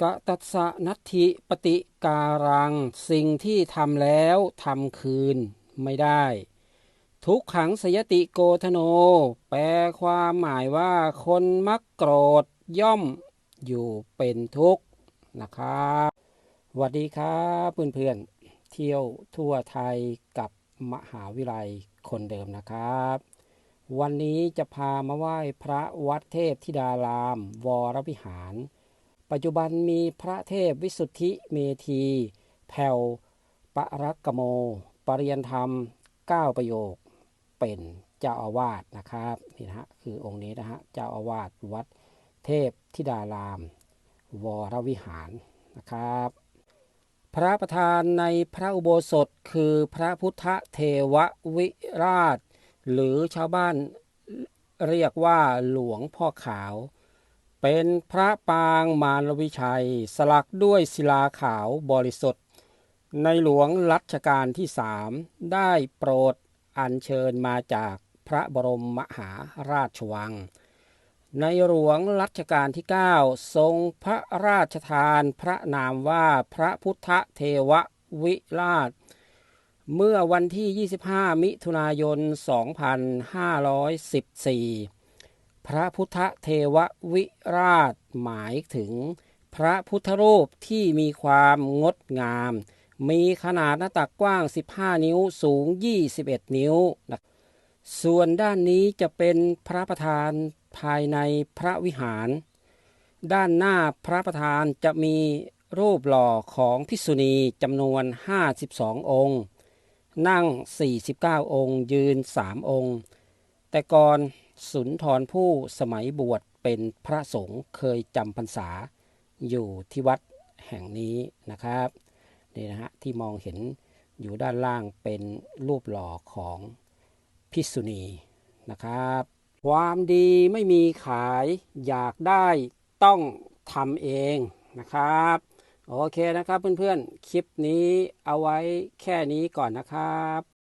กะตัสะนัตถิปฏิการัง สิ่งที่ทำแล้วทำคืนไม่ได้ ทุกขังสยติโกธโน แปลความหมายว่าคนมักโกรธย่อมอยู่เป็นทุกข์นะครับสวัสดีครับเพื่อนๆ เที่ยวทั่วไทยกับมหาวิทยาลัยคนเดิมนะครับ วันนี้จะพามาไหว้พระวัดเทพธิดาราม วรวิหาร ปัจจุบันมีพระเทพวิสุทธิเมธี แผ่วปรักกโม ปริยนธรรม 9 ประโยค เป็นเจ้าอาวาสนะครับนี่นะฮะคือองค์นี้นะฮะเจ้าอาวาสวัดเทพธิดาราม วรวิหารนะครับ พระประธานในพระอุโบสถคือพระพุทธเทววิราช หรือชาวบ้านเรียกว่าหลวงพ่อขาว เป็นพระปางมารวิชัย สลักด้วยศิลาขาวบริสุทธิ์ ในหลวงรัชกาลที่สามได้โปรดอัญเชิญมาจากพระบรมมหาราชวัง ในหลวงรัชกาลที่ 9 ทรงพระราชทานพระนามว่าพระพุทธเทววิราช เมื่อวันที่ 25 มิถุนายน 2514 พระพุทธเทววิราชหมายถึง พระพุทธรูปที่มีความงดงาม มีขนาดหน้าตักกว้าง 15 นิ้วสูง 21 นิ้วนะส่วนด้านนี้จะเป็นพระประธานภายในพระวิหาร ด้านหน้าพระประธานจะมีรูปหล่อของภิษุณีจำนวน 52 องค์ นั่ง 49 องค์ ยืน 3 องค์ แต่ก่อน สุนทรผู้สมัยบวชเป็นพระสงฆ์เคยจำพรรษาอยู่ที่วัดแห่งนี้นะครับนี่นะฮะที่มองเห็นอยู่ด้านล่างเป็นรูปหล่อของภิษุณีนะครับ ความดีไม่มีขายอยากได้ต้องทำเองนะครับ โอเคนะครับเพื่อนๆ คลิปนี้เอาไว้แค่นี้ก่อนนะครับ